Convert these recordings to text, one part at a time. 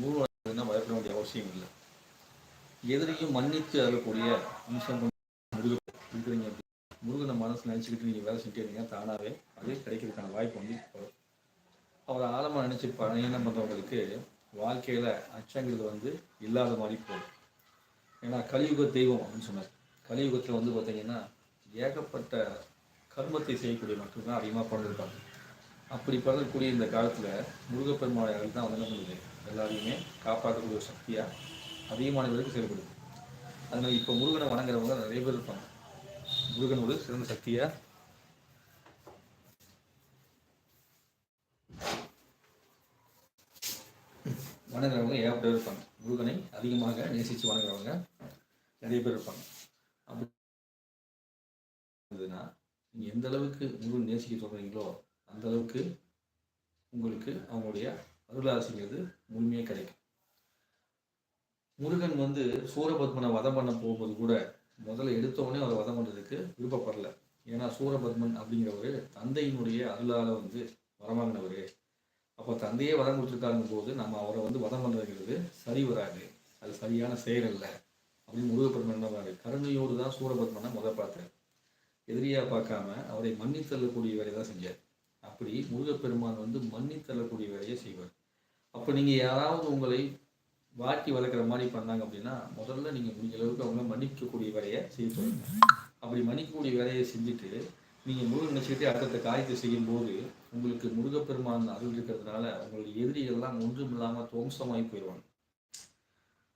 முருகன் பயப்பட வேண்டிய அவசியம் இல்லை. எதிரையும் மன்னித்து அறக்கூடிய அம்சம் முருகன். இருக்கிறீங்க முருகனை மனசு நினச்சிக்கிட்டு நீங்கள் வேலை செஞ்சுட்டு இருந்தீங்க தானாகவே அதே கிடைக்கிறதுக்கான வாய்ப்பு வந்து அவர் அவரை ஆழமாக நினச்சி பயணம் பண்ணுறவங்களுக்கு வாழ்க்கையில் அச்சங்கிறது வந்து இல்லாத மாதிரி போகும். ஏன்னா கலியுக தெய்வம் அப்படின்னு சொன்னார். கலியுகத்தில் வந்து பார்த்தீங்கன்னா ஏகப்பட்ட கர்மத்தை செய்யக்கூடிய மக்கள் தான் அதிகமாக பிறந்திருப்பாங்க. அப்படி பிறக்கக்கூடிய இந்த காலத்தில் முருகப்பெருமாள் தான் வந்து என்ன பண்ணுது? எல்லாரையுமே காப்பாற்றக்கூடிய ஒரு சக்தியாக அதிகமானவர்களுக்கு செயல்படுது. அதனால் இப்போ முருகனை வணங்குறவங்க நிறைய பேர் இருப்பாங்க. முருகன் ஒரு சிறந்த சக்தியாக வணங்குறவங்க ஏகப்பட்ட இருப்பாங்க. முருகனை அதிகமாக நேசித்து வணங்குறவங்க நிறைய பேர் இருப்பாங்க. அப்படி இருந்ததுன்னா நீங்கள் எந்த அளவுக்கு முருகன் நேசிக்க சொல்கிறீங்களோ அந்த அளவுக்கு உங்களுக்கு அவங்களுடைய அருளாசிங்கிறது முழுமையாக கிடைக்கும். முருகன் வந்து சூரபத்மனை வதம் பண்ண போகும்போது கூட முதல்ல எடுத்தவொடனே அவரை வதம் பண்ணுறதுக்கு விருப்பப்படல. ஏன்னா சூரபத்மன் அப்படிங்கிறவர் தந்தையினுடைய அருளால் வந்து வரமாங்கினவர் அப்போ தந்தையே வதம் கொடுத்துருக்காருங்க போது நம்ம அவரை வந்து வதம் பண்ணுறதுங்கிறது சரி வராது. அது சரியான செயல் இல்லை அப்படின்னு முருகப்பெருமன் என்ன கருணையோடு தான் சூரபத்மனை முத பார்த்தார். எதிரியாக பார்க்காம அவரை மன்னித்தள்ளக்கூடிய வேலையை தான் செஞ்சார். அப்படி முருகப்பெருமான் வந்து மன்னித்தள்ளக்கூடிய வேலையை செய்வார். அப்போ நீங்கள் யாராவது உங்களை வாட்டி வளர்க்குற மாதிரி பண்ணாங்க அப்படின்னா முதல்ல நீங்கள் முடிஞ்ச அளவுக்கு அவங்கள மன்னிக்கக்கூடிய வேலையை செய்ய சொல்லுங்கள் அப்படி மன்னிக்கக்கூடிய வேலையை செஞ்சுட்டு நீங்கள் முருகன் நினச்சிக்கிட்டே அடுத்த காரியத்தை செய்யும்போது உங்களுக்கு முருகப்பெருமான் அருள் இருக்கிறதுனால உங்களுடைய எதிரிகள்லாம் ஒன்றும் இல்லாமல் துவம்சமாகி போயிடுவாங்க.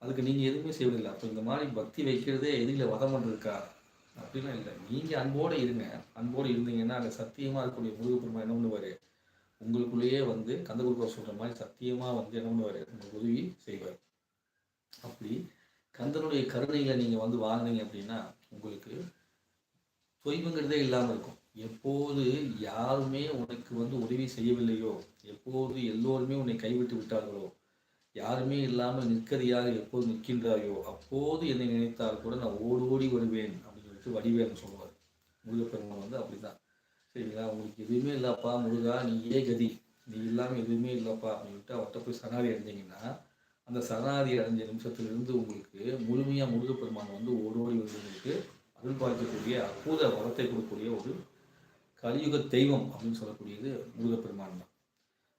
அதுக்கு நீங்கள் எதுவுமே செய்வதில்லை. அப்போ இந்த மாதிரி பக்தி வைக்கிறதே எதிரில வதம் பண்ணுறதுக்கா அப்படிலாம் இல்லை. நீங்கள் அன்போடு இருங்க. அன்போடு இருந்தீங்கன்னா அந்த சத்தியமாக இருக்கக்கூடிய முருகப்பெருமான் என்ன பண்ணுவார்? உங்களுக்குள்ளேயே வந்து கந்தகுருப்பா சொல்கிற மாதிரி சத்தியமாக வந்து என்ன பண்ணுவார்? உங்களுக்கு உதவி செய்வார். அப்படி கந்தனுடைய கருணைகளை நீங்கள் வந்து வாங்கினீங்க அப்படின்னா உங்களுக்கு தொய்வுங்கிறதே இல்லாமல் இருக்கும். எப்போது யாருமே உனக்கு வந்து உதவி செய்யவில்லையோ எப்போது எல்லோருமே உன்னை கைவிட்டு விட்டார்களோ யாருமே இல்லாமல் நிற்கதியாக எப்போது நிற்கின்றாயோ அப்போது என்னை நினைத்தால் கூட நான் ஓடி ஓடி வருவேன் அப்படின்னு சொல்லிட்டு வடிவேல்னு சொல்லுவார். முருகப்பெருமான் வந்து அப்படிதான் சரிங்களா உங்களுக்கு எதுவுமே இல்லைப்பா முருகா நீயே கதி. நீ இல்லாமல் எதுவுமே இல்லைப்பா அப்படின்ட்டு அவர்கிட்ட போய் சரணாதி அடைஞ்சிங்கன்னா அந்த சரணாதி அடைஞ்ச நிமிஷத்துலேருந்து உங்களுக்கு முழுமையாக முருகப்பெருமான் வந்து ஓடோடி வந்து உங்களுக்கு அருள் பார்க்கக்கூடிய அற்புத வரத்தை கொடுக்கக்கூடிய ஒரு கலியுக தெய்வம் அப்படின்னு சொல்லக்கூடியது முருகப்பெருமான் தான்.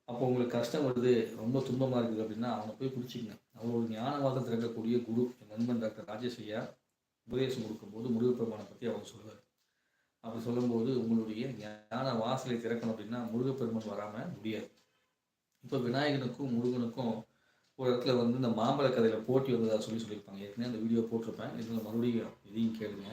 அப்போ உங்களுக்கு கஷ்டம் வருது ரொம்ப துன்பமாக இருக்குது அப்படின்னா அவனை போய் பிடிச்சிக்கங்க. அவரோட ஞானவாதம் திறக்கக்கூடிய குரு என் நண்பன் டாக்டர் ராஜேஷ் ஐயா உபதேசம் கொடுக்கும்போது முருகப்பெருமானை பற்றி அவர் சொல்லுவார் அப்படி சொல்லும்போது உங்களுடைய ஞான வாசலை திறக்கணும் அப்படின்னா முருகப்பெருமான் வராமல் முடியாது. இப்போ விநாயகனுக்கும் முருகனுக்கும் ஒரு இடத்துல வந்து இந்த மாம்பழ கதையில் போட்டி வந்ததாக சொல்லி சொல்லியிருப்பாங்க. ஏற்கனவே அந்த வீடியோ போட்டிருப்பேன். இதில் மறுபடியும் இதையும் கேளுங்க.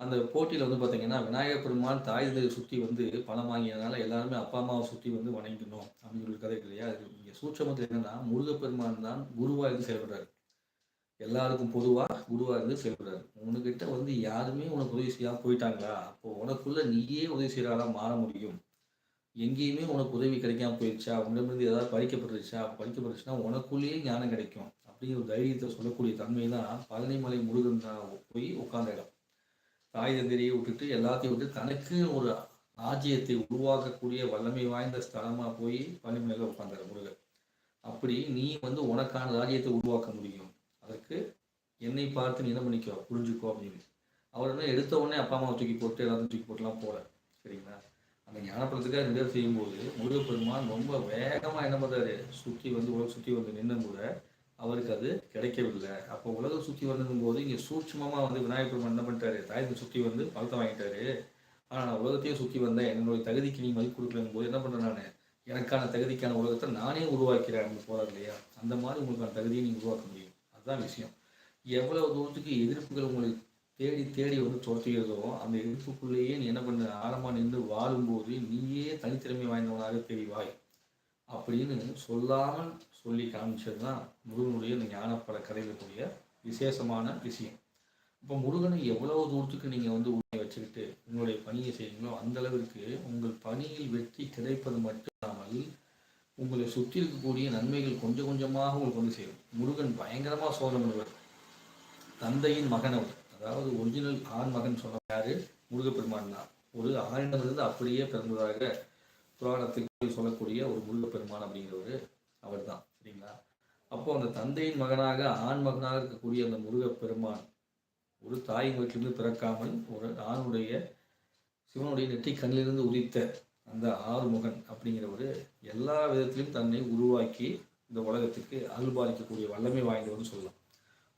அந்த போட்டியில் வந்து பார்த்தீங்கன்னா விநாயகர் பெருமான் தாய் தந்தையை சுற்றி வந்து பணம் வாங்கியதுனால எல்லாருமே அப்பா அம்மாவை சுற்றி வந்து வணங்கணும் அப்படின்னு சொல்லி கதை இல்லையா? அது இங்கே சூட்சமத்தில் என்னென்னா முருகப்பெருமான் தான் குருவாக இருந்து செயல்படுறாரு. எல்லாருக்கும் பொதுவாக குருவாக இருந்து செயல்படுறாரு உனக்கிட்ட வந்து யாருமே உனக்கு உதவி செய்யாமல் போயிட்டாங்களா? அப்போ உனக்குள்ள நீயே உதவி செய்கிறாராக மாற முடியும். எங்கேயுமே உனக்கு உதவி கிடைக்காம போயிடுச்சா உன்னிடமிருந்து ஏதாவது பறிக்கப்பட்டுருச்சா? பறிக்கப்பட்டுருச்சுன்னா உனக்குள்ளேயே ஞானம் கிடைக்கும். அப்படிங்கிற ஒரு தைரியத்தை சொல்லக்கூடிய தன்மை தான் பழனிமலை முருகன் தான் போய் உட்கார்ந்த இடம். தாய் தந்திரியை விட்டுட்டு எல்லாத்தையும் விட்டு தனக்கு ஒரு ராஜ்யத்தை உருவாக்கக்கூடிய வல்லமை வாய்ந்த ஸ்தலமாக போய் பழனிமலையில் உட்காந்தார் முருகன் அப்படி நீ வந்து உனக்கான ராஜ்யத்தை உருவாக்க முடியும். அதற்கு என்னை பார்த்து நீ என்ன பண்ணிக்கோ புரிஞ்சுக்கோ அப்படின்னு அவர் என்ன எடுத்த உடனே அப்பா அம்மாவை தூக்கி போட்டு எல்லாத்தையும் தூக்கி போட்டுலாம் போகல சரிங்களா? அந்த ஞானப்படத்துக்காக ரெண்டு பேர் செய்யும்போது முருகப்பெருமான் ரொம்ப வேகமாக என்ன பண்ணுறாரு சுற்றி வந்து உலகம் சுற்றி வந்து நின்னும் கூட அவருக்கு அது கிடைக்கவில்லை. அப்போ உலகம் சுற்றி வந்ததும் போது இங்கே சூட்சமாக வந்து விநாயகர் பெருமான் என்ன பண்ணிட்டாரு? தாயத்தை சுற்றி வந்து பழத்தை வாங்கிட்டாரு. ஆனால் நான் உலகத்தையும் சுற்றி வந்தேன். என்னுடைய தகுதிக்கு நீ மதிப்பு கொடுக்கலங்கும் போது என்ன பண்ணுறேன் நான்? எனக்கான தகுதிக்கான உலகத்தை நானே உருவாக்கிறேன் அப்படின்னு போகிறார் இல்லையா? அந்த மாதிரி உங்களுக்கான தகுதியை நீங்கள் உருவாக்க முடியும். அதுதான் விஷயம். எவ்வளவு தூரத்துக்கு எதிர்ப்புகள் உங்களை தேடி தேடி வந்து துரத்துகிறதோ அந்த எதிர்ப்புக்குள்ளேயே நீ என்ன பண்ண ஆழமாக நின்று வாழும்போது நீயே தனித்திறமை வாய்ந்தவனாக தெரிவாய் அப்படின்னு சொல்லாமல் சொல்லி காமிச்சது தான் முருகனுடைய இந்த ஞானப்பட கதையில் இருக்கக்கூடிய விசேஷமான விஷயம். இப்போ முருகனை எவ்வளவு தூரத்துக்கு நீங்கள் வந்து உண்மை வச்சுக்கிட்டு உங்களுடைய பணியை செய்யுங்களோ அந்த அளவிற்கு உங்கள் பணியில் வெற்றி கிடைப்பது மட்டும் இல்லாமல் உங்களை சுற்றி இருக்கக்கூடிய நன்மைகள் கொஞ்சம் கொஞ்சமாக உங்களுக்கு வந்து சேரும். முருகன் பயங்கரமாக சோதனை பண்ணுவார் தந்தையின் மகன் அவர். அதாவது ஒரிஜினல் ஆண் மகன் சொன்ன யாரு? முருகப்பெருமான் தான். ஒரு ஆணிடமிருந்து அப்படியே பிறந்ததாக புராணத்துக்கு சொல்லக்கூடிய ஒரு முருகப்பெருமான் அப்படிங்கிறவர் அவர் தான். சரிங்களா? அப்போ அந்த தந்தையின் மகனாக ஆண் மகனாக இருக்கக்கூடிய அந்த முருகப்பெருமான் ஒரு தாயின் வீட்டிலிருந்து பிறக்காமல் ஒரு ஆணுடைய சிவனுடைய நெற்றி கண்ணிலிருந்து உதித்த அந்த ஆறுமுகன் அப்படிங்கிறவர் எல்லா விதத்திலும் தன்னை உருவாக்கி இந்த உலகத்துக்கு அல்பாலிக்கக்கூடிய வல்லமை வாய்ந்தவர்னு சொல்லலாம்.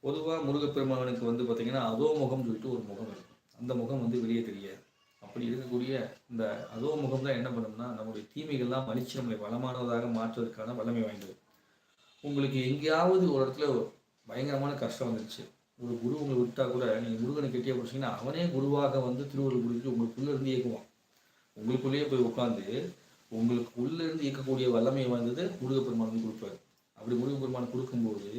பொதுவாக முருகப்பெருமானுக்கு வந்து பார்த்திங்கன்னா அதோ முகம் சொல்லிட்டு ஒரு முகம் இருக்கும். அந்த முகம் வந்து வெளியே தெரியாது. அப்படி இருக்கக்கூடிய இந்த அதோ முகம் தான் என்ன பண்ணும்னா நம்முடைய தீமைகள்லாம் மன்னிச்சு நம்மளை வளமானதாக மாற்றுவதற்கான வல்லமை வாய்ந்தது. உங்களுக்கு எங்கேயாவது ஒரு இடத்துல பயங்கரமான கஷ்டம் வந்துருச்சு. ஒரு குரு உங்களை விட்டால் கூட நீங்கள் முருகனை கட்டியே பிடிச்சிங்கன்னா அவனே குருவாக வந்து திருவள்ளுவர் குடிச்சு உங்களுக்குள்ளே இருந்து இயக்குவான். உங்களுக்குள்ளேயே போய் உட்காந்து உங்களுக்கு உள்ளேருந்து இயக்கக்கூடிய வல்லமை வாய்ந்தது முருக பெருமான் கொடுப்பாரு அப்படி முருகப்பெருமான் கொடுக்கும்போது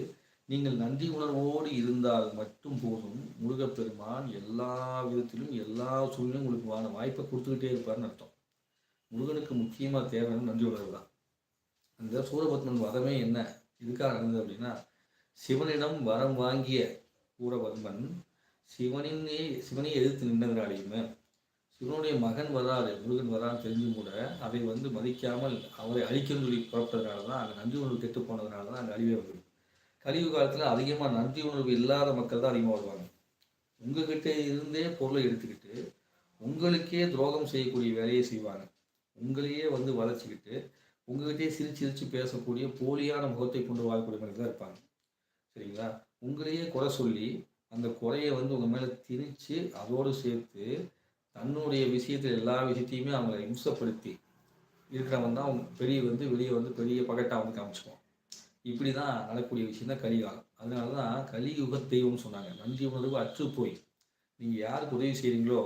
நீங்கள் நன்றி உணர்வோடு இருந்தால் மட்டும் போதும் முருகப்பெருமான் எல்லா விதத்திலும் எல்லா சூழ்நிலையும் உங்களுக்கு வான வாய்ப்பை கொடுத்துக்கிட்டே இருப்பார்னு அர்த்தம். முருகனுக்கு முக்கியமாக தேவையான நன்றி உணர்வு தான். அந்த சூரபத்மன் வதமே என்ன? இதுக்காக நடந்தது அப்படின்னா சிவனிடம் வரம் வாங்கிய சூரபத்மன் சிவனினே சிவனை எதிர்த்து நின்றதுனாலையுமே இவனுடைய மகன் வராது முருகன் வரான்னு தெரிஞ்சும் கூட அதை வந்து மதிக்காமல் அவரை அழிக்கணும்னு சொல்லி புறப்பட்டதுனால தான் அங்கே நன்றி உணர்வு கெட்டு போனதுனால தான் அங்கே அழிவே வந்தது. கழிவு காலத்தில் அதிகமாக நன்றி உணர்வு இல்லாத மக்கள் தான் அதிகமாக வருவாங்க. உங்ககிட்ட இருந்தே பொருளை எடுத்துக்கிட்டு உங்களுக்கே துரோகம் செய்யக்கூடிய வேலையை செய்வாங்க. உங்களையே வந்து வளர்ச்சிக்கிட்டு உங்ககிட்டயே சிரிச்சு சிரிச்சு பேசக்கூடிய போலியான முகத்தை கொண்டு வாழக்கூடிய மாதிரி தான் இருப்பாங்க. சரிங்களா? உங்களையே குறை சொல்லி அந்த குறையை வந்து உங்கள் மேலே திணிச்சு அதோடு சேர்த்து தன்னுடைய விஷயத்தில் எல்லா விஷயத்தையுமே அவங்கள இம்சப்படுத்தி இருக்கிறவன் தான் அவங்க பெரிய வந்து வெளியே வந்து பெரிய பகட்டாக வந்து காமிச்சுக்குவான். இப்படி தான் நடக்கக்கூடிய விஷயம் தான் கலிகாலம் அதனால தான் கலியுக தெய்வம்னு சொன்னாங்க. நன்றி உணர்வு அற்று போய். நீங்கள் யாருக்கு உதவி செய்கிறீங்களோ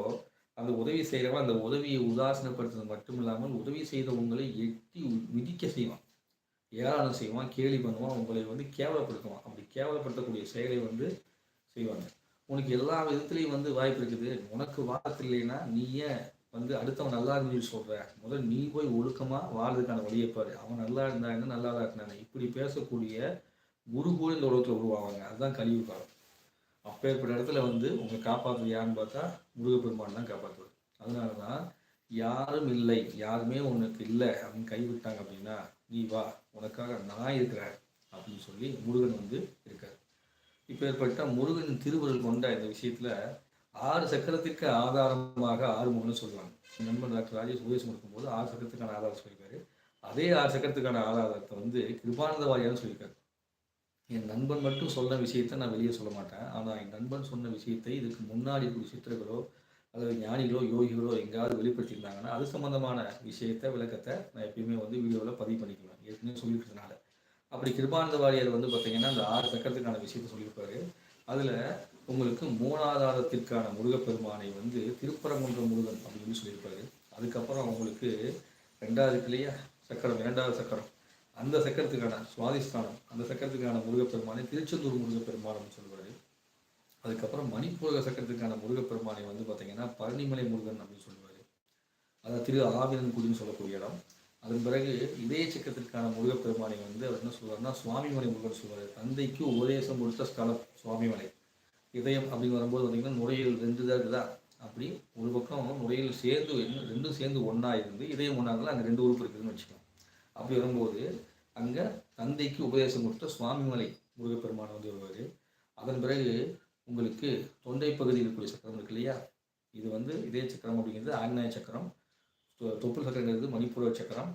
அந்த உதவி செய்கிறவன் அந்த உதவியை உதாசனப்படுத்துறது மட்டும் இல்லாமல் உதவி செய்தவங்களை எட்டி மிதிக்க செய்வான். ஏராளம் செய்வான் கேலி பண்ணுவான் உங்களை வந்து கேவலப்படுத்துவான். அப்படி கேவலப்படுத்தக்கூடிய செயலை வந்து செய்வாங்க. உனக்கு எல்லா விதத்துலேயும் வந்து வாய்ப்பு இருக்குது. உனக்கு வார்த்தை இல்லைன்னா நீ ஏன் வந்து அடுத்தவன் நல்லா இருந்து சொல்ற? முதல் நீ போய் ஒழுக்கமா வாழ்றதுக்கான வழியை பாரு. அவன் நல்லா இருந்தா என்ன? நல்லா தான் இப்படி பேசக்கூடிய குரு கூட இந்த உலகத்தில் உருவாவாங்க. அதுதான் கழிவு காலம். அப்பேற்பட்ட இடத்துல வந்து உங்களை காப்பாற்றுறது யாருன்னு பார்த்தா முருகப்பெருமான் தான் காப்பாற்றுவார் அதனால தான் யாரும் இல்லை. யாருமே உனக்கு இல்லை அப்படின்னு கைவிட்டாங்க அப்படின்னா நீ வா. உனக்காக நான் இருக்கிறேன் அப்படின்னு சொல்லி முருகன் வந்து இருக்கார். இப்பேற்பட்ட முருகனின் முருகன் திருவருள் கொண்ட இந்த விஷயத்துல ஆறு சக்கரத்திற்கு ஆதாரமாக ஆறு முகம்னு சொல்லுவாங்க. நண்பன் டாக்டர் ராஜேஷ் உபதேசம் கொடுக்கும்போது ஆறு சக்கரத்துக்கான ஆதாரம் சொல்லியிருக்காரு. அதே ஆறு சக்கரத்துக்கான ஆதாரத்தை வந்து கிருபானந்த வாரியான்னு சொல்லியிருக்காரு. என் நண்பன் மட்டும் சொன்ன விஷயத்தை நான் வெளியே சொல்ல மாட்டேன். ஆனால் என் நண்பன் சொன்ன விஷயத்தை இதுக்கு முன்னாடி இருக்கக்கூடிய சித்தர்களோ அல்லது ஞானிகளோ யோகிகளோ எங்கேயாவது வெளிப்படுத்தியிருந்தாங்கன்னா அது சம்மந்தமான விஷயத்தை விளக்கத்தை நான் எப்பயுமே வந்து வீடியோவில் பதிவு பண்ணிக்குவேன் ஏற்கனவே சொல்லியிருக்கிறதுனால. அப்படி கிருபானந்த வாரியர் வந்து பார்த்தீங்கன்னா அந்த ஆறு சக்கரத்துக்கான விஷயத்தை சொல்லியிருப்பாரு. அதில் உங்களுக்கு மூலாதாரத்திற்கான முருகப்பெருமானை வந்து திருப்பரங்குன்ற முருகன் அப்படின்னு சொல்லியிருப்பாரு. அதுக்கப்புறம் உங்களுக்கு ரெண்டாவது இல்லையா? சக்கரம் இரண்டாவது சக்கரம். அந்த சக்கரத்துக்கான சுவாதிஸ்தானம் அந்த சக்கரத்துக்கான முருகப்பெருமானை திருச்செந்தூர் முருகப்பெருமான் சொல்லுவார். அதுக்கப்புறம் மணிப்பூரக சக்கரத்துக்கான முருகப்பெருமானை வந்து பார்த்தீங்கன்னா பழனிமலை முருகன் அப்படின்னு சொல்லுவார். அதாவது திரு ஆவினன்குடின்னு சொல்லக்கூடிய இடம். அதன் பிறகு இதய சக்கரத்திற்கான முருகப்பெருமானை வந்து அவர் என்ன சொல்வார்னா சுவாமிமலை முருகன் சொல்லுவார் தந்தைக்கு உபதேசம் கொடுத்த ஸ்தலம் சுவாமிமலை இதயம் அப்படின்னு வரும்போது பார்த்தீங்கன்னா நுரையீரல் ரெண்டு தான் இருக்குதா? அப்படி ஒரு பக்கம் நுரையீரல் சேர்ந்து ரெண்டும் சேர்ந்து ஒன்றா இருந்து இதயம் ஒன்றா இருந்தால் அங்கே ரெண்டு உறுப்பு இருக்குதுன்னு வச்சுக்கலாம் அப்படி வரும்போது அங்கே தந்தைக்கு உபதேசம் கொடுத்த சுவாமிமலை முருகப்பெருமான் வந்து வருவார். அதன் பிறகு உங்களுக்கு தொண்டை பகுதியில் இருக்கக்கூடிய சக்கரம் இருக்கு இல்லையா? இது வந்து இதய சக்கரம் அப்படிங்கிறது ஆக்னாய சக்கரம். தொப்புள் சக்கரங்கிறது மணிப்பூர சக்கரம்.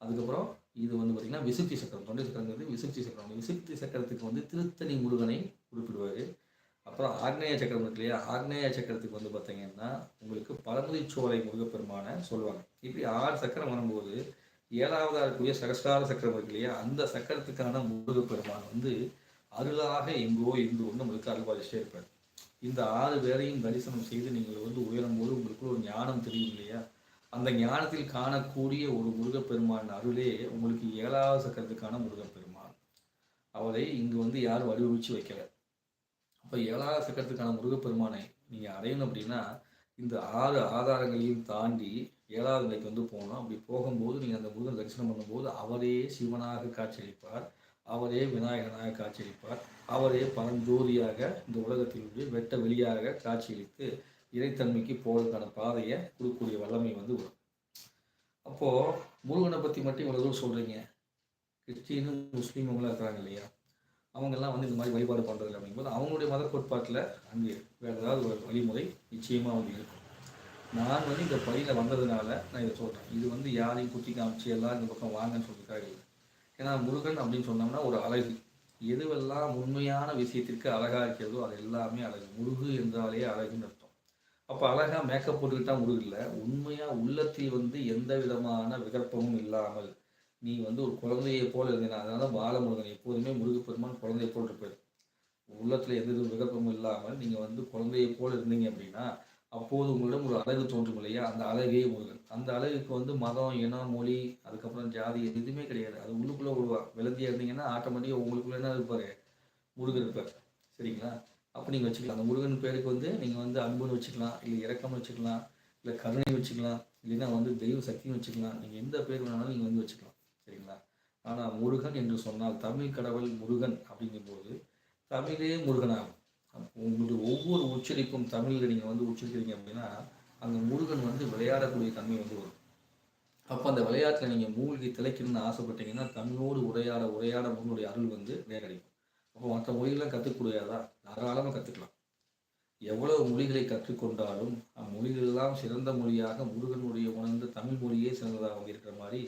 அதுக்கப்புறம் இது வந்து பார்த்திங்கன்னா விசுப்தி சக்கரம். தொண்டை சக்கரங்கிறது விசுப்தி சக்கரம். அந்த விசுப்தி சக்கரத்துக்கு வந்து திருத்தணி முருகனை குறிப்பிடுவார். அப்புறம் ஆக்னேய சக்கரம் இருக்கு இல்லையா? ஆக்னேய சக்கரத்துக்கு வந்து பார்த்தீங்கன்னா உங்களுக்கு பழமுதி சோலை முருகப்பெருமான சொல்லுவாங்க. இப்படி ஆறு சக்கரம் வரும்போது ஏழாவதாக இருக்கக்கூடிய சகஸ்டார சக்கரம் இருக்கு இல்லையா? அந்த சக்கரத்துக்கான முருகப்பெருமான் வந்து அருளாக எங்கோ இருந்து ஒன்று நம்மளுக்கு அருள்பாலிச்சிட்டே இருப்பார். இந்த ஆறு பேரையும் தரிசனம் செய்து நீங்கள் வந்து உயரும் போது உங்களுக்கு ஒரு ஞானம் தெரியும் இல்லையா? அந்த ஞானத்தில் காணக்கூடிய ஒரு முருகப்பெருமான் அருளே உங்களுக்கு ஏழாவது சக்கரத்துக்கான முருகப்பெருமான். அவரை இங்கு வந்து யாரும் வடிவமைச்சு வைக்கல. அப்போ ஏழாவது சக்கரத்துக்கான முருகப்பெருமானை நீங்கள் அடையணும் அப்படின்னா இந்த ஆறு ஆதாரங்களையும் தாண்டி ஏழாவது நிலைக்கு வந்து போகணும். அப்படி போகும்போது நீங்கள் அந்த முருகன் தரிசனம் பண்ணும்போது அவரே சிவனாக காட்சியளிப்பார் அவரே விநாயகனாக காட்சியளிப்பார் அவரே பரஞ்சோதியாக இந்த உலகத்தினுடைய வெட்ட வெளியாக காட்சியளித்து இறைத்தன்மைக்கு போகிறதுக்கான பாதையை கொடுக்கக்கூடிய வல்லமை வந்து வரும் அப்போது முருகனை பற்றி மட்டும் இவ்வளோ தூரம் சொல்கிறீங்க கிறிஸ்டினும் முஸ்லீம் அவங்களாம் இருக்கிறாங்க இல்லையா? அவங்கெல்லாம் வந்து இந்த மாதிரி வழிபாடு பண்ணுறது அப்படிங்கும்போது அவங்களுடைய மத கோட்பாட்டில் அங்கே வேறு ஏதாவது ஒரு வழிமுறை நிச்சயமாக வந்து இருக்கும். நான் வந்து இந்த பணியில் வந்ததுனால நான் இதை சொல்கிறேன் இது வந்து யாரையும் குத்தி காமிச்சு எல்லாம் இந்த பக்கம் வாங்கன்னு சொல்றதுக்காக இல்லை. ஏன்னா முருகன் அப்படின்னு சொன்னோம்னா ஒரு அழகு. எதுவெல்லாம் உண்மையான விஷயத்திற்கு அழகாக இருக்கிறதோ அது எல்லாமே அழகு. முருகு என்றாலே அழகுன்னு அர்த்தம். அப்போ அழகா மேக்கப் போட்டுக்கிட்டா முருகு உண்மையாக உள்ளத்தில் வந்து எந்த விதமான விகற்பமும் இல்லாமல் நீ வந்து ஒரு குழந்தையை போல் இருந்தீங்க அதனால பாலமுருகன் எப்போதுமே முருகப்பெருமான் குழந்தையை போல் இருப்பார். உள்ளத்தில் எந்த விதம் விகற்பமும் இல்லாமல் நீங்கள் வந்து குழந்தையை போல் இருந்தீங்க அப்படின்னா அப்போது உங்களிடம் ஒரு அழகு தோன்றும் இல்லையா? அந்த அழகே முருகன். அந்த அழகுக்கு வந்து மதம் இனம் மொழி அதுக்கப்புறம் ஜாதி எதுவுமே கிடையாது. அது உள்ளுக்குள்ளே விழுவா விளந்தியாக இருந்தீங்கன்னா ஆட்டோமேட்டிக்காக உங்களுக்குள்ளே என்ன இருப்பார் முருகன் இருப்பார். சரிங்களா? அப்போ நீங்கள் வச்சுக்கலாம். அந்த முருகன் பேருக்கு வந்து நீங்கள் வந்து அன்புன்னு வச்சுக்கலாம் இல்லை இறக்கம்னு வச்சுக்கலாம் இல்லை கருணை வச்சுக்கலாம் இல்லைன்னா வந்து தெய்வ சக்தின்னு வச்சுக்கலாம். நீங்கள் எந்த பேர் வேணாலும் நீங்கள் வந்து வச்சுக்கலாம். சரிங்களா? ஆனால் முருகன் என்று சொன்னால் தமிழ் கடவுள் முருகன் அப்படிங்கும்போது தமிழே முருகனாகும். உங்களுடைய ஒவ்வொரு உச்சரிப்பும் தமிழில் நீங்கள் வந்து உச்சரிக்கிறீங்க அப்படின்னா அந்த முருகன் வந்து விளையாடக்கூடிய தன்மை வந்து வரும். அப்போ அந்த விளையாட்டில் நீங்கள் மூழ்கி திளைக்கணும்னு ஆசைப்பட்டீங்கன்னா தமிழோடு உரையாட உரையாட உங்களுடைய அருள் வந்து நேரடிக்கும். அப்போ மற்ற மொழிகள்லாம் கற்றுக்கூடாதா தாராளமாக கற்றுக்கலாம் எவ்வளவு மொழிகளை கற்றுக்கொண்டாலும் அம்மொழிகளெல்லாம் சிறந்த மொழியாக முருகனுடைய உணர்ந்த தமிழ் மொழியே சிறந்ததாக இருக்கிற மாதிரி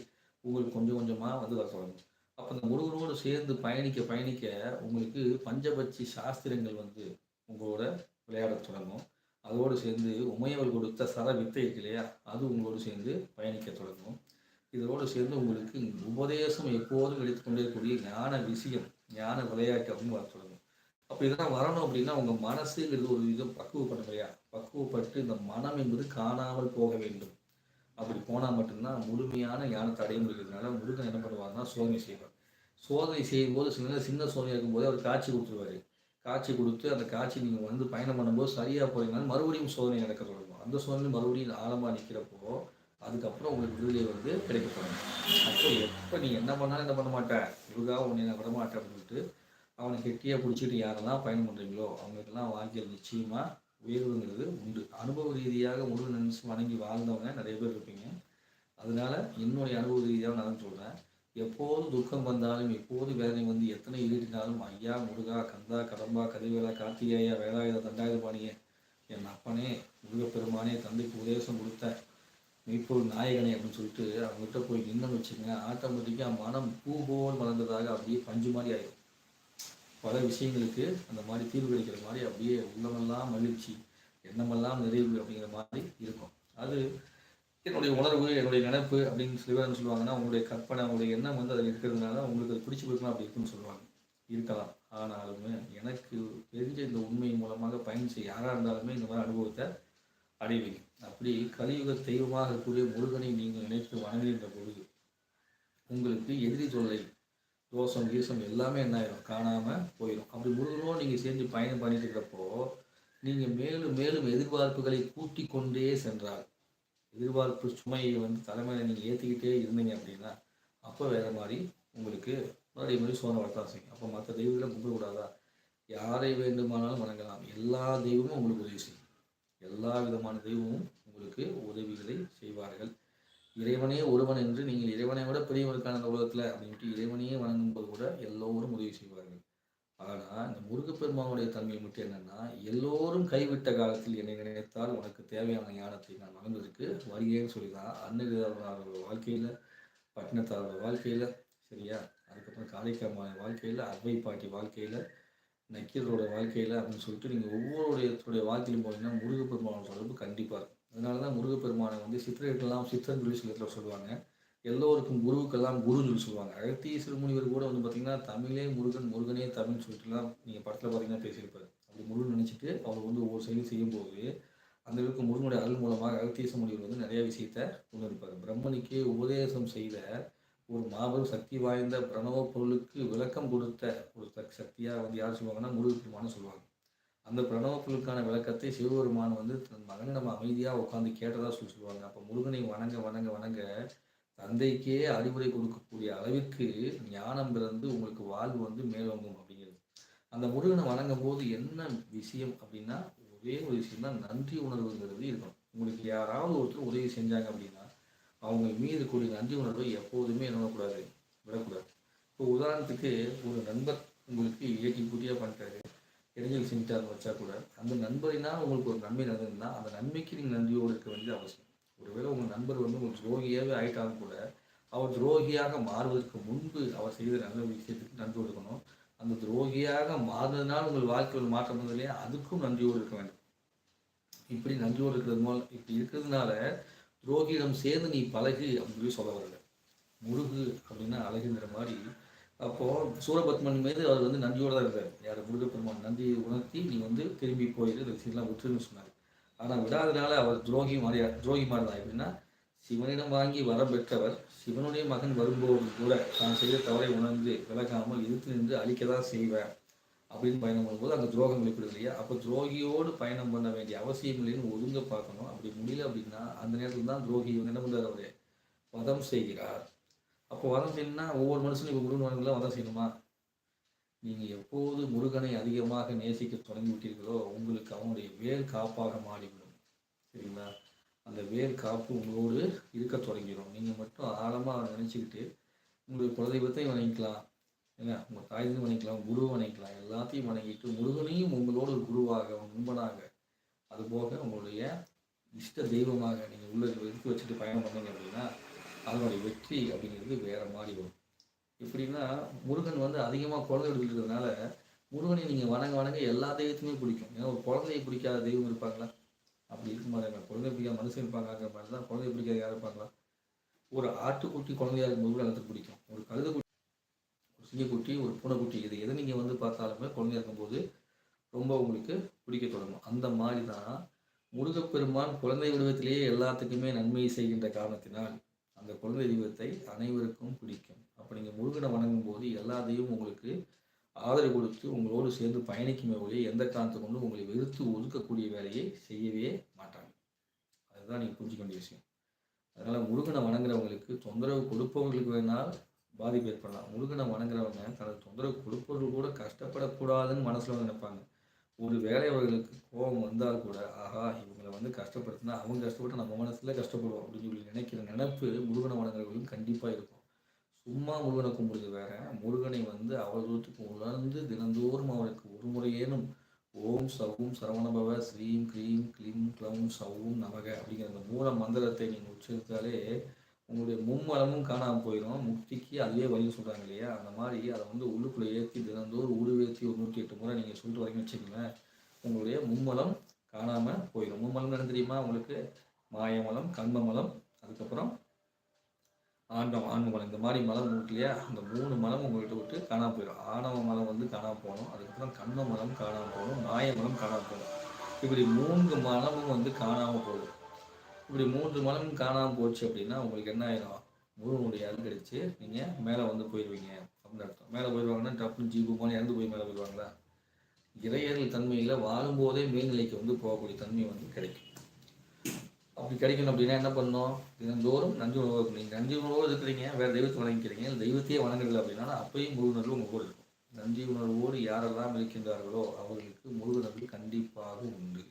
உங்களுக்கு கொஞ்சம் கொஞ்சமாக வந்து வர தொடங்கும் அப்போ அந்த முருகனோடு சேர்ந்து பயணிக்க பயணிக்க உங்களுக்கு பஞ்சபட்சி சாஸ்திரங்கள் வந்து உங்களோட விளையாடத் தொடங்கும். அதோடு சேர்ந்து உமையவள் கொடுத்த சர வித்தை இருக்கு இல்லையா? அது உங்களோடு சேர்ந்து பயணிக்க தொடங்கும். இதோடு சேர்ந்து உங்களுக்கு உபதேசம் எப்போதும் எடுத்துக்கொண்டே இருக்கக்கூடிய ஞான விஷயம் ஞான விளையாட்டு அப்படின்னு வர தொடங்கும். அப்போ இதெல்லாம் வரணும் அப்படின்னா உங்கள் மனசுங்கிறது ஒரு இது பக்குவப்படும் இல்லையா? பக்குவப்பட்டு இந்த மனம் என்பது காணாமல் போக வேண்டும். அப்படி போனால் மட்டும்தான் முழுமையான ஞானத்தை அடைய முடிகிறதுனால முருகன் என்ன பண்ணுவார்னா சோதனை செய்வார். சோதனை செய்யும்போது சின்ன சின்ன சோதனை இருக்கும்போது அவர் காட்சி கொடுத்துருவாரு. காட்சி கொடுத்து அந்த காட்சி நீங்கள் வந்து பயணம் பண்ணும்போது சரியாக போறீங்கன்னா மறுபடியும் சோதனை நடக்க தொடங்கும். அந்த சோதனை மறுபடியும் ஆழமாக நிற்கிறப்போ அதுக்கப்புறம் உங்களுக்கு விடுதலை வந்து கிடைக்க அப்போ எப்போ நீ என்ன பண்ணாலும் என்ன பண்ண மாட்டேன் முருகா உன்னை நான் விட மாட்டேன் அப்படின்னு சொல்லிட்டு அவனை கெட்டியாக பிடிச்சிட்டு யாரெல்லாம் பயணம் பண்ணுறீங்களோ அவங்களுக்கெல்லாம் வாழ்க்கையில் நிச்சயமாக உயர்வுங்கிறது உண்டு. அனுபவ ரீதியாக முருகன் நினைச்சு வணங்கி வாழ்ந்தவங்க நிறைய பேர் இருப்பீங்க. அதனால என்னுடைய அனுபவ ரீதியாக நான் சொல்கிறேன் எப்போது துக்கம் வந்தாலும் எப்போது வேதனை வந்து எத்தனை ஈடினாலும் ஐயா முருகா கந்தா கடம்பா கதிவேலா கார்த்திகேயா வேலாயுத தண்டாயுதபாணியே என் அப்பனே முருகப்பெருமானே தந்தைக்கு உபதேசம் கொடுத்த மெய்ப்பொருள் நாயகனை அப்படின்னு சொல்லிட்டு அவங்ககிட்ட போய் நின்னு வச்சுக்கோங்க ஆட்டோமேட்டிக்காக மனம் பூ போல் மலர்ந்ததாக அப்படியே பஞ்சு மாதிரி ஆயிடும் பல விஷயங்களுக்கு அந்த மாதிரி தீர்வு கிடைக்கிற மாதிரி அப்படியே உள்ளமெல்லாம் மகிழ்ச்சி எண்ணமெல்லாம் நிறைவு அப்படிங்கிற மாதிரி இருக்கும். அது என்னுடைய உணர்வு என்னுடைய நினைப்பு அப்படின்னு சொல்லி சொல்லுவாங்கன்னா உங்களுடைய கற்பனை உங்களுடைய எண்ணம் வந்து அதில் இருக்கிறதுனால உங்களுக்கு அது பிடிச்சி போயிருக்கலாம் அப்படி இருக்குன்னு சொல்லுவாங்க. இருக்கலாம். ஆனாலுமே எனக்கு தெரிஞ்ச இந்த உண்மை மூலமாக பயன் செய்ய யாராக இருந்தாலுமே இந்த மாதிரி அனுபவத்தை அடைவீங்க அப்படி கலியுக தெய்வமாக இருக்கக்கூடிய முருகனை நீங்கள் நினைத்து வணங்குகின்ற பொழுது உங்களுக்கு எதிரி தொல்லை தோஷம் கீசம் எல்லாமே என்ன ஆயிரும் காணாமல் போயிடும் அப்படி முருகனோடு நீங்கள் சேர்ந்து பயணம் பண்ணிட்டு இருக்கிறப்போ நீங்கள் மேலும் மேலும் எதிர்பார்ப்புகளை கூட்டி கொண்டே சென்றால் எதிர்பார்ப்பு சுமையை வந்து தலைமையில் நீங்கள் ஏற்றிக்கிட்டே இருந்தீங்க அப்படின்னா அப்போ வேறு மாதிரி உங்களுக்கு மறுபடியும் மாதிரி சோதனை வரத்தான் செய்யும். அப்போ மற்ற தெய்வங்களை கும்பிடக்கூடாதா? யாரை வேண்டுமானாலும் வணங்கலாம். எல்லா தெய்வமும் உங்களுக்கு உதவி செய்யும். எல்லா விதமான தெய்வமும் உங்களுக்கு உதவிகளை செய்வார்கள். இறைவனே ஒருவன் என்று நீங்கள் இறைவனை விட பெரியவனுக்கான இந்த உலகத்தில் அப்படின்ட்டு இறைவனையே வணங்கும் போது கூட எல்லோரும் உதவி செய்வார்கள். ஆனால் இந்த முருகப்பெருமானுடைய தன்மை மட்டும் என்னன்னா எல்லோரும் கைவிட்ட காலத்தில் என்னை நினைத்தால் உனக்கு தேவையான ஞானத்தை நான் வழங்குவதற்கு வருகிறேன்னு சொல்லி தான் அன்னதாரோட வாழ்க்கையில் பட்டினத்தாரோட வாழ்க்கையில் சரியா? அதுக்கப்புறம் காளிக்கம்மா வாழ்க்கையில் அவ்வை பாட்டி வாழ்க்கையில் நக்கீரரோட வாழ்க்கையில் அப்படின்னு சொல்லிட்டு நீங்கள் ஒவ்வொருடைய வாழ்க்கையிலும் பார்த்தீங்கன்னா முருகப்பெருமானோட தொடர்பு கண்டிப்பாக இருக்கும். அதனால தான் முருகப்பெருமானை வந்து சித்திரைக்கெல்லாம் சித்தன் சொல்லி சிலத்தில் சொல்லுவாங்க. எல்லோருக்கும் குருவுக்கெல்லாம் குருன்னு சொல்லி சொல்லுவாங்க. அகத்திய சிறுமுனிவர் கூட வந்து பார்த்தீங்கன்னா தமிழே முருகன் முருகனே தமிழ்னு சொல்லிட்டுலாம் நீங்கள் படத்தில் பார்த்தீங்கன்னா பேசியிருப்பாரு. அப்படி முருகன் நினச்சிட்டு அவர் வந்து ஒவ்வொரு செயலும் செய்யும்போது அந்த அளவுக்கு முருகனுடைய அருள் மூலமாக அகத்தீச முனிவர் வந்து நிறைய விஷயத்த உணர்ப்பார் பிரம்மனுக்கே உபதேசம் செய்த ஒரு மாபெரும் சக்தி வாய்ந்த பிரணவ பொருளுக்கு விளக்கம் கொடுத்த ஒரு சக்தியாக வந்து யார் சொல்லுவாங்கன்னா முருகப்பெருமானு சொல்லுவாங்க. அந்த பிரணவ பொருளுக்கான விளக்கத்தை சிவபெருமான் வந்து தன் மகனிடம் அமைதியாக உட்காந்து கேட்டதாக சொல்லி சொல்லுவாங்க. அப்போ முருகனை வணங்க வணங்க வணங்க தந்தைக்கே அறிவுரை கொடுக்கக்கூடிய அளவிற்கு ஞானம் பிறந்து உங்களுக்கு வாழ்வு வந்து மேலோங்கும் அப்படிங்கிறது. அந்த முருகனை வணங்கும் போது என்ன விஷயம் அப்படின்னா ஒரே ஒரு விஷயம் தான் நன்றி உணர்வுங்கிறது இருக்கணும். உங்களுக்கு யாராவது ஒருத்தர் உதவி செஞ்சாங்க அப்படின்னா அவங்க மீது கூடிய நன்றி உணர்வை எப்போதுமே என்ன பண்ணக்கூடாது விடக்கூடாது. இப்போ உதாரணத்துக்கு ஒரு நண்பர் உங்களுக்கு ஏட்டி கூட்டியாக பண்ணிட்டாரு இடைஞ்சல் செஞ்சுட்டாருன்னு வச்சா கூட அந்த நண்பரினால் உங்களுக்கு ஒரு நன்மை நடந்ததுன்னா அந்த நன்மைக்கு நீங்கள் நன்றியோடு இருக்க வேண்டியது அவசியம். ஒருவேளை உங்கள் நண்பர் வந்து உங்களுக்கு துரோகியாகவே ஆயிட்டாலும் கூட அவர் துரோகியாக மாறுவதற்கு முன்பு அவர் செய்த நல்ல விஷயத்துக்கு நன்றி கொடுக்கணும். அந்த துரோகியாக மாறினதுனால் உங்கள் வாழ்க்கையில் மாற்றம் வந்தது இல்லையா? அதுக்கும் நன்றியோடு இருக்க வேண்டும். இப்படி நன்றியோடு இருக்கிறது மூலம் இப்படி இருக்கிறதுனால துரோகியிடம் சேர்ந்து நீ பழகு அப்படின்னு சொல்லி சொல்ல வரல முருகு அப்படின்னா அழகுங்கிற மாதிரி. அப்போ சூரபத்மன் மீது அவர் வந்து நன்றியோட தான் இருந்தார். யார்? முருகப்பெருமான் நன்றியை உணர்த்தி நீ வந்து திரும்பி போயிரு இந்த விஷயம்லாம் விட்டுருன்னு சொன்னார். ஆனால் விடாதனால அவர் துரோகி மாறியா துரோகி மாறினா எப்படின்னா சிவனிடம் வாங்கி வரம் பெற்றவர் சிவனுடைய மகன் வரும்போது கூட தான் செய்த தவறை உணர்ந்து விலகாமல் எதிர்த்து நின்று அழிக்க தான் செய்வேன். அப்படின்னு பயணம் பண்ணும்போது அந்த துரோகம் வெளிப்படுது இல்லையா? அப்போ துரோகியோடு பயணம் பண்ண வேண்டிய அவசியம் இல்லைன்னு ஒதுங்க பார்க்கணும். அப்படி முடியல அப்படின்னா அந்த நேரத்தில் தான் துரோகி வந்து என்ன பண்ணுறாரு அவரு? வதம் செய்கிறார். அப்போ வதம் செய்யணும்னா ஒவ்வொரு மனுஷனும் இப்போ முருகன் வதம் செய்யணுமா? நீங்கள் எப்போது முருகனை அதிகமாக நேசிக்க தொடங்கி விட்டீர்களோ உங்களுக்கு அவனுடைய வேர் காப்பாக மாறிவிடும். சரிங்களா? அந்த வேர் காப்பு உங்களோடு இருக்க தொடங்கிடும். நீங்கள் மட்டும் ஆழமாக நினச்சிக்கிட்டு உங்களுடைய குலதெய்வத்தை வணங்கிக்கலாம். ஏங்க உங்கள் தாய்ந்து வணங்கிக்கலாம் குருவை வணங்கிக்கலாம். எல்லாத்தையும் வணங்கிட்டு முருகனையும் உங்களோட ஒரு குருவாக நண்பனாக அதுபோக உங்களுடைய இஷ்ட தெய்வமாக நீங்கள் உள்ள எடுத்து வச்சுட்டு பயணம் பண்ணீங்க அப்படின்னா அதனுடைய வெற்றி அப்படிங்கிறது வேறு மாதிரி வரும். எப்படின்னா முருகன் வந்து அதிகமாக குழந்தை இருக்கிறதுனால முருகனை நீங்கள் வணங்க வணங்க எல்லா தெய்வத்தையுமே பிடிக்கும். ஏன்னா ஒரு குழந்தையை பிடிக்காத தெய்வம் இருப்பாங்களா? அப்படி இருக்க மாதிரி குழந்தை பிடிக்காத மனுஷன் இருப்பாங்கிற மாதிரி தான் குழந்தை பிடிக்காத யாரும் இருப்பாங்களா? ஒரு ஆட்டுக்குட்டி குழந்தையா இருக்கும்போது எல்லாத்துக்கும் பிடிக்கும். ஒரு ஒரு பூனைக்குட்டி இது எதை நீங்கள் வந்து பார்த்தாலுமே குழந்தையாக இருக்கும்போது ரொம்ப உங்களுக்கு பிடிக்க தொடங்கும். அந்த மாதிரி தான் முருகப்பெருமான் குழந்தை வடிவத்திலேயே எல்லாத்துக்குமே நன்மை செய்கின்ற காரணத்தினால் அந்த குழந்தை தெய்வத்தை அனைவருக்கும் பிடிக்கும். அப்போ நீங்கள் முருகனை வணங்கும் போது எல்லா தெய்வம் உங்களுக்கு ஆதரவு கொடுத்து உங்களோடு சேர்ந்து பயணிக்குமே ஒழிய எந்த காரணத்தை கொண்டு உங்களை வெறுத்து ஒதுக்கக்கூடிய வேலையை செய்யவே மாட்டாங்க. அதுதான் நீங்கள் புரிஞ்சுக்க வேண்டிய விஷயம். அதனால் முருகனை வணங்குறவங்களுக்கு தொந்தரவு கொடுப்பவங்களுக்கு வேணால் பாதிப்பு ஏற்படலாம். முருகனை வணங்குறவங்க தனது தொந்தரவு கொடுப்பவர்கள் கூட கஷ்டப்படக்கூடாதுன்னு மனசில் நினைப்பாங்க. ஒரு வேலை அவர்களுக்கு கோபம் வந்தால் கூட ஆஹா இவங்களை வந்து கஷ்டப்படுத்தினா அவங்க கஷ்டப்பட்டு நம்ம மனசில் கஷ்டப்படுவோம் அப்படின்னு சொல்லி நினைக்கிற நினைப்பு முருகனை வணங்குறவர்களுக்கு கண்டிப்பாக இருக்கும். சும்மா முருகனை கும்பிடுறது வேற. முருகனை வந்து அவதூரத்துக்கு உணர்ந்து தினந்தோறும் அவருக்கு ஒரு முறையேனும் ஓம் சவும் சரவணபவ ஸ்ரீம் க்ரீம் க்ளீம் க்ளம் சவும் நமக அப்படிங்கிற அந்த மூல மந்திரத்தை நீங்கள் உச்சரித்தாலே உங்களுடைய மும்மலமும் காணாமல் போயிடும் முக்திக்கு அதுவே வழி சொல்கிறாங்க இல்லையா? அந்த மாதிரி அதை வந்து உள்ளுக்குள்ளே ஏற்றி தினந்தோறும் உருவேற்றி ஒரு நூற்றி எட்டு முறை நீங்கள் சொல்லிட்டு வரீங்கன்னு வச்சுக்கோங்களேன். உங்களுடைய மும்மலம் காணாமல் போயிடும் மும்மலம் என்ன தெரியுமா உங்களுக்கு? மாயமலம் கண்மமலம் அதுக்கப்புறம் ஆண்டம் ஆண்ம மலம் இந்த மாதிரி மலம் இருக்கு இல்லையா? அந்த மூணு மலம் உங்கள்கிட்ட விட்டு காணாமல் போயிடும் ஆணவ மலம் வந்து காணாமல் போகணும். அதுக்கப்புறம் கண்ம மலம் காணாமல் போகணும். மாய மலம் காணாமல் போகணும். இப்படி மூன்று மலமும் வந்து காணாமல் போகும் இப்படி மூன்று மலம் காணாமல் போச்சு அப்படின்னா உங்களுக்கு என்ன ஆயிரும்? முருகனுடைய அருள் கிடைச்சி நீங்கள் மேலே வந்து போயிடுவீங்க அப்படின்னு அர்த்தம். மேலே போயிடுவாங்கன்னா டப்புன்னு ஜீபு போன இறந்து போய் மேலே போயிடுவாங்களா இறையர்கள் தன்மையில் வாழும்போதே மேல்நிலைக்கு வந்து போகக்கூடிய தன்மை வந்து கிடைக்கும். அப்படி கிடைக்கணும் அப்படின்னா என்ன பண்ணணும்? தினந்தோறும் நன்றி உணவு நீங்கள் நன்றி உணவோடு இருக்கிறீங்க. வேறு தெய்வத்தை வணங்கிக்கிறீங்க. தெய்வத்தையே வணங்குறது அப்படின்னா அப்பயும் முருகனர்கள் உங்கள் கூட இருக்கும். நன்றி உணர்வோடு யாரெல்லாம் இருக்கின்றார்களோ அவர்களுக்கு முருகனர்கள் கண்டிப்பாக உண்டு.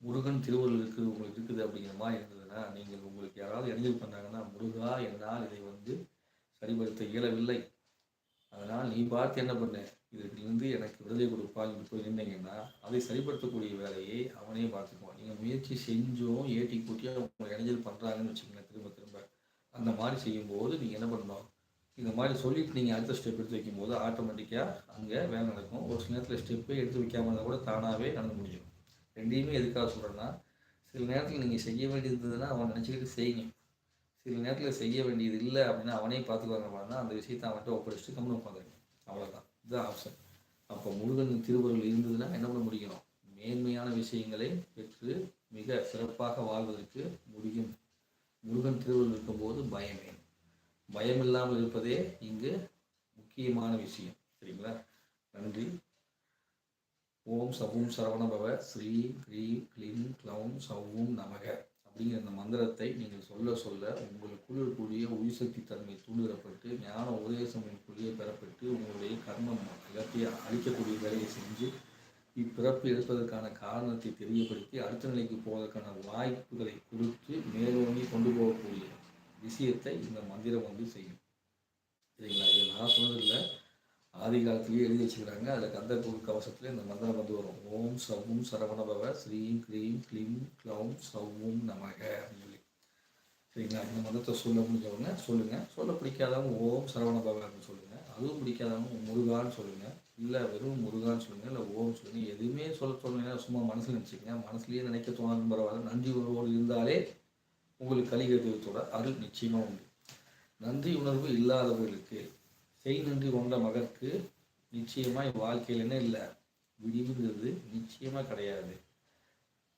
முருகன் திருவள்ளுவருக்கு உங்களுக்கு இருக்குது அப்படிங்கிற மாதிரி இருந்ததுன்னா நீங்கள் உங்களுக்கு யாராவது இடைஞ்சல் பண்ணாங்கன்னா முருகா என்னால் இதை வந்து சரிபடுத்த இயலவில்லை. அதனால் நீ பார்த்து என்ன பண்ண? இதிலிருந்து எனக்கு விடுதலை கொடுப்பான்னு போய் நின்னீங்கன்னா அதை சரிப்படுத்தக்கூடிய வேலையை அவனே பார்த்துக்குவான். நீங்கள் முயற்சி செஞ்சோம் ஏட்டி கூட்டியாக உங்களை இடைஞ்சல் பண்ணுறாங்கன்னு வச்சுக்கோங்க திரும்ப திரும்ப. அந்த மாதிரி செய்யும்போது நீங்கள் என்ன பண்ணணும்? இந்த மாதிரி சொல்லிட்டு நீங்கள் அடுத்த ஸ்டெப் எடுத்து வைக்கும்போது ஆட்டோமேட்டிக்காக அங்கே வேலை நடக்கும். ஒரு சில நேரத்தில் ஸ்டெப்பே எடுத்து வைக்காம இருந்தால் கூட தானாகவே நடந்து முடியும் ரெண்டையுமே எதுக்காக சொல்கிறேன்னா சில நேரத்தில் நீங்கள் செய்ய வேண்டியது இருந்ததுன்னா அவன் நினச்சிக்கிட்டு செய்யுங்க. சில நேரத்தில் செய்ய வேண்டியது இல்லை அப்படின்னா அவனே பார்த்துக்குவாங்க அப்படின்னா அந்த விஷயத்தை அவன்கிட்ட ஒப்படைச்சிட்டு கம்மி உட்காந்துருங்க. அவ்வளோதான் இதுதான் ஆப்ஷன் அப்போ முருகன் திருவருள் இருந்ததுன்னா என்ன பண்ண முடியும்? மேன்மையான விஷயங்களை பெற்று மிக சிறப்பாக வாழ்வதற்கு முடியும். முருகன் திருவருள் இருக்கும்போது பயமே. பயம் இல்லாமல் இருப்பதே இங்கு முக்கியமான விஷயம். சரிங்களா? நன்றி. ஓம் சவும் சரவணபவ ஸ்ரீ க்ரீ க்ளீம் க்ளௌம் சவும் நமக. அப்படிங்கிற அந்த மந்திரத்தை நீங்கள் சொல்ல சொல்ல உங்களுக்குள் இருக்கக்கூடிய உயிர்சக்தி தன்மை தூண்டுகிறப்பட்டு ஞான உபதேசம் பெறப்பட்டு உங்களுடைய கர்மம் எல்லாத்தையும் அழிக்கக்கூடிய வேலையை செஞ்சு இப்பிறப்பு எடுப்பதற்கான காரணத்தை தெரியப்படுத்தி அடுத்த நிலைக்கு போவதற்கான வாய்ப்புகளை கொடுத்து மேலோங்கி கொண்டு போகக்கூடிய விஷயத்தை இந்த மந்திரம் வந்து செய்யும். சரிங்களா? இதை நான் சொன்னதில்லை. ஆதி காலத்திலேயே எழுதி வச்சுக்கிறாங்க அதில் கந்த குரு கவசத்தில் இந்த மந்திரம் வந்து வரும் ஓம் சவும் சரவணபவ ஸ்ரீம் க்ரீம் க்ளீம் க்ளௌம் சவும் நமக அப்படின்னு சொல்லி. சரிங்களா? இந்த மதத்தை சொல்ல முடிஞ்சவங்க சொல்லுங்கள் சொல்ல பிடிக்காதவங்க ஓம் சரவணபவ அப்படின்னு சொல்லுங்கள் அதுவும் பிடிக்காதவங்க முருகான்னு சொல்லுங்கள் இல்லை வெறும் முருகான்னு சொல்லுங்கள் இல்லை ஓம் சொல்லுங்கள் எதுவுமே சொல்ல சொல்லுங்க சும்மா மனசில் நினச்சிக்கங்க. மனசுலேயே நினைக்க தோணும் பரவாயில்ல. நன்றி உணர்வோடு இருந்தாலே உங்களுக்கு கலிக தெய்வத்தோட அருள் நிச்சயமாக உண்டு. நன்றி உணர்வு இல்லாதவர்களுக்கு செய் நன்றி கொண்ட மகற்கு நிச்சயமாக வாழ்க்கையில் என்ன இல்லை. விடிவுங்கிறது நிச்சயமாக கிடையாது.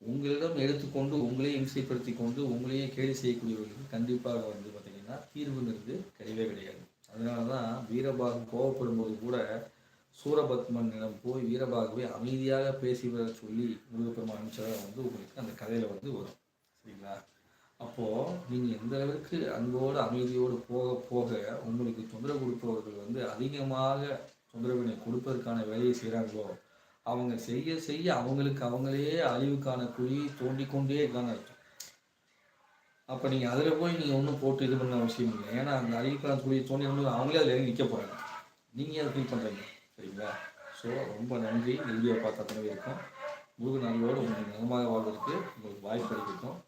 உங்களிடம் எடுத்துக்கொண்டு உங்களையே இம்சைப்படுத்தி கொண்டு உங்களையே கேலி செய்யக்கூடியவர்களுக்கு கண்டிப்பாக வந்து பார்த்தீங்கன்னா தீர்வுங்கிறது கிடையவே கிடையாது. அதனால தான் வீரபாகு கோவப்படும் போது கூட சூரபத்மனிடம் போய் வீரபாகுவை அமைதியாக பேசி வர சொல்லி முருகப்பெருமான் அனுப்பிச்சதாக வந்து உங்களுக்கு அந்த கதையில் வந்து வரும். சரிங்களா? அப்போது நீங்கள் எந்த அளவுக்கு அன்போடு அமைதியோடு போக போக உங்களுக்கு தொந்தரவு கொடுப்பவர்கள் வந்து அதிகமாக தொந்தரவினை கொடுப்பதற்கான வேலையை செய்கிறாங்களோ அவங்க செய்ய செய்ய அவங்களுக்கு அவங்களே அழிவுக்கான குழி தோண்டிக்கொண்டே இருக்காங்க. அர்த்தம் அப்போ நீங்கள் அதில் போய் நீங்கள் ஒன்றும் போட்டு இது பண்ண அவசியம் இல்லை. ஏன்னா அந்த அழிவுக்கான குழியை தோண்டி அவங்களே அதில் இறங்கி நிற்க போகிறாங்க நீங்கள் அதை ஃபீல் பண்ணுறீங்க சரிங்களா? ஸோ ரொம்ப நன்றி. இந்த வீடியோ பார்த்த தடவை இருக்கும் முருகன் நல்வோடு உங்களுக்கு நலமாக வாழ்வதற்கு உங்களுக்கு வாய்ப்பு இருக்கும்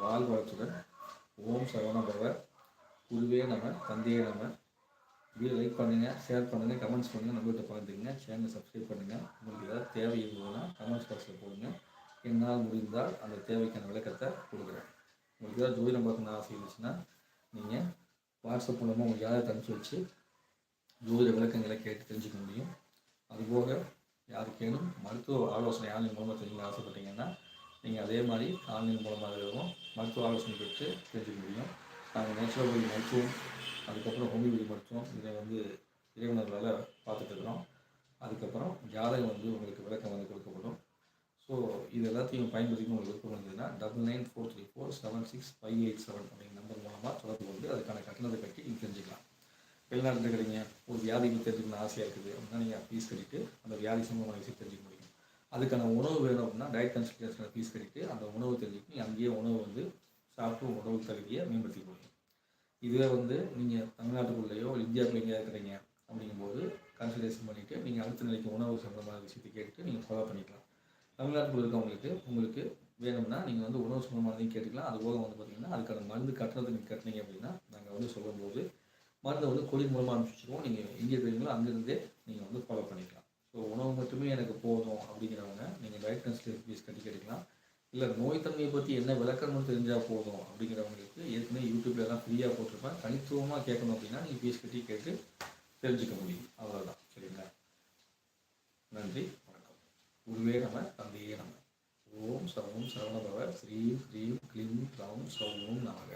வாழ்வளத்துடன் ஓம் சரவணபவ குருவே நம்ம தந்தையே நம்ம வீடியோ லைக் பண்ணுங்கள் ஷேர் பண்ணுங்கள் கமெண்ட்ஸ் பண்ணுங்கள் நம்மகிட்ட பார்த்துக்கங்க சேனல் சப்ஸ்கிரைப் பண்ணுங்கள் உங்களுக்கு ஏதாவது தேவை இருந்ததுன்னா கமெண்ட்ஸ் பாக்ஸில் போடுங்க. என்னால் முடிந்தால் அந்த தேவைக்கான விளக்கத்தை கொடுக்குறேன். உங்களுக்கு ஏதாவது ஜோதிடம் பார்க்கணும்னு ஆசை இருந்துச்சுன்னா நீங்கள் வாட்ஸ்அப் மூலமாக உங்களுக்கு யாரை அனுப்பிச்சி வச்சு ஜோதிட விளக்கங்களை கேட்டு தெரிஞ்சுக்க முடியும். அதுபோக யாருக்கேனும் மருத்துவ ஆலோசனை ஆன்லைன் மூலமாக தெரிஞ்சுக்க ஆசைப்பட்டீங்கன்னா நீங்கள் அதே மாதிரி ஆன்லைன் மூலமாக இருக்கும் மருத்துவ ஆலோசனை பெற்று தெரிஞ்சுக்க முடியும். நாங்கள் நேச்சுரோபதி மருத்துவம் அதுக்கப்புறம் ஹோமியோபதி மருத்துவம் இதை வந்து இறைவனர்களால் பார்த்துட்டுருக்குறோம் அதுக்கப்புறம் ஜாதகம் வந்து உங்களுக்கு விளக்கம் வந்து கொடுக்கப்படும். ஸோ இது எல்லாத்தையும் பயன்படுத்தி உங்களுக்கு விருப்பம் இருந்ததுன்னா double nine four three four seven six five eight seven அப்படிங்கிற நம்பர் மூலமாக தொடர்பு வந்து அதுக்கான கட்டணத்தை கட்டி நீங்கள் தெரிஞ்சுக்கலாம். வெளிநாட்டில் இருக்கிறீங்க ஒரு வியாதிக்கு தெரிஞ்சுக்கணும் ஆசையாக இருக்குது அப்படின்னா நீங்கள் ஃபீஸ் கட்டிட்டு அந்த வியாதி சம்பந்தமான விஷயம் தெரிஞ்சுக்கணும். அதுக்கான உணவு வேணும் அப்படின்னா டயட் கன்சல்டேஷன் ஃபீஸ் கட்டிட்டு அந்த உணவு தெரிஞ்சுக்கிட்டு நீங்கள் அங்கேயே உணவு வந்து சாப்பிட்டு உணவு தகுதியை மேம்படுத்தி முடியும் இதுவே வந்து நீங்கள் தமிழ்நாட்டுக்குள்ளேயோ இந்தியாவுக்குள்ள எங்கேயா இருக்கிறீங்க அப்படிங்கும்போது கன்சல்டேஷன் பண்ணிவிட்டு நீங்கள் அடுத்த நிலைக்கு உணவு சம்பந்தமான விஷயத்தை கேட்டு நீங்கள் ஃபாலோ பண்ணிக்கலாம். தமிழ்நாட்டுக்குள்ள இருக்கவங்களுக்கு உங்களுக்கு வேணும்னா நீங்கள் வந்து உணவு சம்பந்தமானதையும் கேட்டுக்கலாம். அது போக வந்து பார்த்தீங்கன்னா அதுக்கான மருந்து கட்டுறது நீங்கள் கட்டினீங்க அப்படின்னா நாங்கள் வந்து சொல்லும்போது மருந்தை வந்து கொரியர் மூலமாக அனுப்பிச்சிருவோம் நீங்கள் எங்கே இருக்கிறீங்களோ அங்கேருந்தே நீங்கள் வந்து ஃபாலோ பண்ணிக்கலாம். ஸோ உணவு மட்டுமே எனக்கு போதும் அப்படிங்கிறவங்க நீங்கள் டயட் கன்சல்டேஷன் ஃபீஸ் கட்டி கிடைக்கலாம் இல்லை நோய் தன்மையை பற்றி என்ன விளக்கணும்னு தெரிஞ்சால் போதும் அப்படிங்கிறவங்களுக்கு ஏற்கனவே யூடியூப்ல எல்லாம் ஃப்ரீயாக போட்டிருப்பேன். தனித்துவமாக கேட்கணும் அப்படின்னா நீங்கள் ஃபீஸ் கட்டி கேட்டு தெரிஞ்சுக்க முடியும். அவ்வளோதான் சரிங்களா? நன்றி. வணக்கம். குருவே நம்ம தந்தையே நம்ம ஓம் சர்வம் சரவணபவ. ஸ்ரீ ஸ்ரீம் கிளீம் க்ளௌம் சௌம் நமக